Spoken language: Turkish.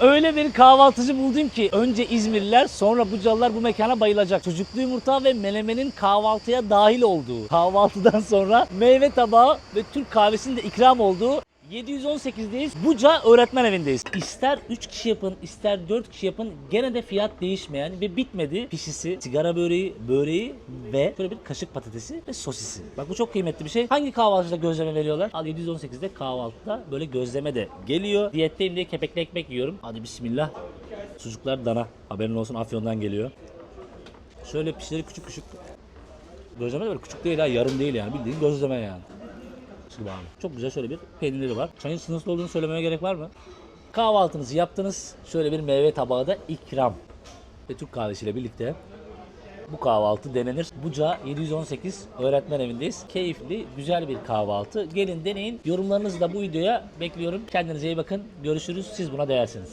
Öyle bir kahvaltıcı buldum ki önce İzmirliler sonra Bucalılar bu mekana bayılacak. Sucuklu yumurta ve menemenin kahvaltıya dahil olduğu, kahvaltıdan sonra meyve tabağı ve Türk kahvesinin de ikram olduğu 718'deyiz. Buca öğretmen evindeyiz. İster 3 kişi yapın, ister 4 kişi yapın gene de fiyat değişmeyen ve bitmedi pişisi, sigara böreği, böreği ve şöyle bir kaşık patatesi ve sosisi. Bak bu çok kıymetli bir şey. Hangi kahvaltıda gözleme veriyorlar? Al 718'de kahvaltıda böyle gözleme de geliyor. Diyetteyim diye kepekli ekmek yiyorum. Hadi bismillah. Sucuklar dana. Haberin olsun Afyon'dan geliyor. Şöyle pişleri küçük küçük. Gözleme de böyle küçük değil ha yarım değil yani bildiğin gözleme yani. Abi. Çok güzel şöyle bir peynirleri var. Çayın sınırsız olduğunu söylememe gerek var mı? Kahvaltınızı yaptınız. Şöyle bir meyve tabağı da ikram. Ve Türk kahvesiyle birlikte bu kahvaltı denenir. Buca 718 öğretmen evindeyiz. Keyifli, güzel bir kahvaltı. Gelin deneyin. Yorumlarınızı da bu videoya bekliyorum. Kendinize iyi bakın. Görüşürüz. Siz buna değersiniz.